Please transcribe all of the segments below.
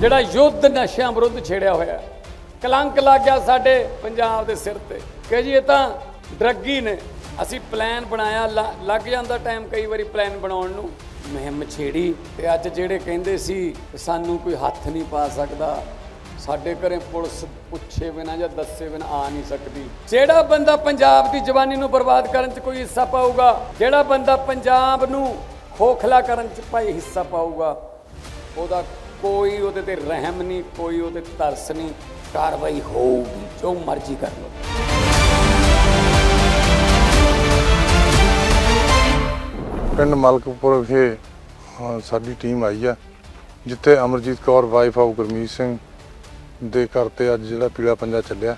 ਜਿਹੜਾ ਯੁੱਧ ਨਸ਼ਿਆਂ ਵਿਰੁੱਧ ਛੇੜਿਆ ਹੋਇਆ ਕਲੰਕ ਲੱਗ ਗਿਆ ਸਾਡੇ ਪੰਜਾਬ ਦੇ ਸਿਰ ਤੇ। ਕਿ ਜੀ ਇਹ ਤਾਂ ਡਰੱਗੀ ਨੇ। ਅਸੀਂ ਪਲਾਨ ਬਣਾਇਆ, ਲ- ਲੱਗ ਜਾਂਦਾ ਟਾਈਮ ਕਈ ਵਾਰੀ ਪਲਾਨ ਬਣਾਉਣ ਨੂੰ। ਮੁਹਿੰਮ ਛੇੜੀ ਤੇ ਅੱਜ ਜਿਹੜੇ ਕਹਿੰਦੇ ਸੀ ਸਾਨੂੰ ਕੋਈ ਹੱਥ ਨਹੀਂ ਪਾ ਸਕਦਾ, ਸਾਡੇ ਘਰੇ ਪੁਲਿਸ ਪੁੱਛੇ ਬਿਨਾ ਜਾਂ ਦੱਸੇ ਬਿਨਾ ਆ ਨਹੀਂ ਸਕਦੀ। ਜਿਹੜਾ ਬੰਦਾ ਪੰਜਾਬ ਦੀ ਜਵਾਨੀ ਨੂੰ ਬਰਬਾਦ ਕਰਨ 'ਚ ਕੋਈ ਹਿੱਸਾ ਪਾਊਗਾ, ਜਿਹੜਾ ਬੰਦਾ ਪੰਜਾਬ ਨੂੰ ਖੋਖਲਾ ਕਰਨ 'ਚ ਭਾਈ ਹਿੱਸਾ ਪਾਊਗਾ ਉਹਦਾ ਕੋਈ ਉਹਦੇ ਤੇ ਰਹਿਮ ਨਹੀਂ ਕੋਈ ਉਹਦੇ ਤਰਸ ਨਹੀਂ ਕਾਰਵਾਈ ਹੋਊਗੀ ਜੋ ਮਰਜ਼ੀ ਕਰ ਲਓ। ਪਿੰਡ ਮਲਕਪੁਰ ਵਿਖੇ ਅ, ਸਾਡੀ ਟੀਮ ਆਈ ਆ ਜਿੱਥੇ ਅਮਰਜੀਤ ਕੌਰ ਵਾਈਫ ਆਫ ਗੁਰਮੀਤ ਸਿੰਘ ਦੇ ਘਰ ਤੇ ਅੱਜ ਜਿਹੜਾ ਪੀਲਾ ਪੰਜਾ ਚੱਲਿਆ।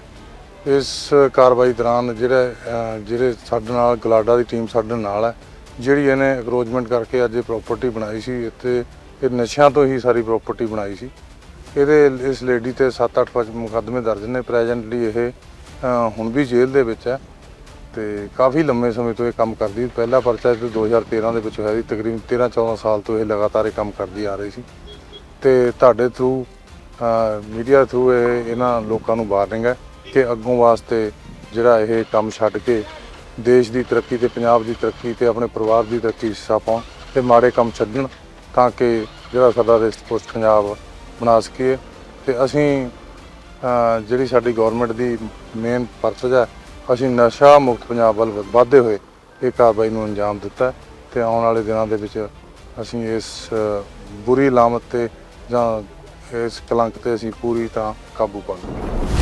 ਇਸ ਕਾਰਵਾਈ ਦੌਰਾਨ ਜਿਹੜਾ ਅ, ਜਿਹੜੇ ਸਾਡੇ ਨਾਲ ਗਲਾਡਾ ਦੀ ਟੀਮ ਸਾਡੇ ਨਾਲ ਹੈ ਜਿਹੜੀ ਇਹਨੇ ਅਕਰੋਚਮੈਂਟ ਕਰਕੇ ਅੱਜ ਇਹ ਪ੍ਰਾਪਰਟੀ ਬਣਾਈ ਸੀ ਇੱਥੇ ਇਹ ਨਸ਼ਿਆਂ ਤੋਂ ਹੀ ਸਾਰੀ ਪ੍ਰਾਪਰਟੀ ਬਣਾਈ ਸੀ। ਇਹਦੇ ਇਸ ਲੇਡੀ ਤੇ 7-8 ਪੰਜ ਮੁਕੱਦਮੇ ਦਰਜ ਨੇ। ਪ੍ਰੈਜ਼ੈਂਟਲੀ ਇਹ ਹੁਣ ਵੀ ਜੇਲ੍ਹ ਦੇ ਵਿੱਚ ਹੈ ਤੇ ਕਾਫੀ ਲੰਮੇ ਸਮੇਂ ਤੋਂ ਇਹ ਕੰਮ ਕਰਦੀ। ਪਹਿਲਾ ਪਰਚਾ ਤੇ 2013 ਦੇ ਵਿੱਚ ਹੋਇਆ ਸੀ। ਤਕਰੀਬਨ 13-14 ਸਾਲ ਤੋਂ ਇਹ ਲਗਾਤਾਰ ਇਹ ਕੰਮ ਕਰਦੀ ਆ ਰਹੀ ਸੀ। ਤੇ ਤੁਹਾਡੇ ਥਰੂ ਮੀਡੀਆ ਥਰੂ ਇਹ, ਇਹਨਾਂ ਲੋਕਾਂ ਨੂੰ ਵਾਰਨਿੰਗ ਹੈ ਕਿ ਅੱਗੋਂ ਵਾਸਤੇ ਜਿਹੜਾ ਇਹ ਕੰਮ ਛੱਡ ਕੇ ਦੇਸ਼ ਦੀ ਤਰੱਕੀ ਤੇ ਪੰਜਾਬ ਦੀ ਤਰੱਕੀ ਤੇ ਆਪਣੇ ਪਰਿਵਾਰ ਦੀ ਤਰੱਕੀ ਹਿੱਸਾ ਪਾਉਣ ਤੇ ਮਾੜੇ ਕੰਮ ਛੱਡਣ। ਤਾਂ ਕਿ ਜਿਹੜਾ ਸਾਡਾ ਰਿਸ਼ਟ ਪੋਸਟ ਪੰਜਾਬ ਬਣਾ ਸਕੀਏ। ਤੇ ਅਸੀਂ ਜਿਹੜੀ ਸਾਡੀ ਗਵਰਨਮੈਂਟ ਦੀ ਮੇਨ ਪਰਪਸ ਹੈ, ਅਸੀਂ ਨਸ਼ਾ ਮੁਕਤ ਪੰਜਾਬ ਵੱਲ ਵ- ਵਧਦੇ ਹੋਏ ਇਹ ਕਾਰਵਾਈ ਨੂੰ ਅੰਜਾਮ ਦਿੱਤਾ ਹੈ ਤੇ ਆਉਣ ਵਾਲੇ ਦਿਨਾਂ ਦੇ ਵਿੱਚ ਅਸੀਂ ਇਸ ਬੁਰੀ ਲਾਮਤ ਤੇ ਜਾਂ ਇਸ ਕਲੰਕ ਤੇ ਅਸੀਂ ਪੂਰੀ ਤਰ੍ਹਾਂ ਕਾਬੂ ਪਾਵਾਂਗੇ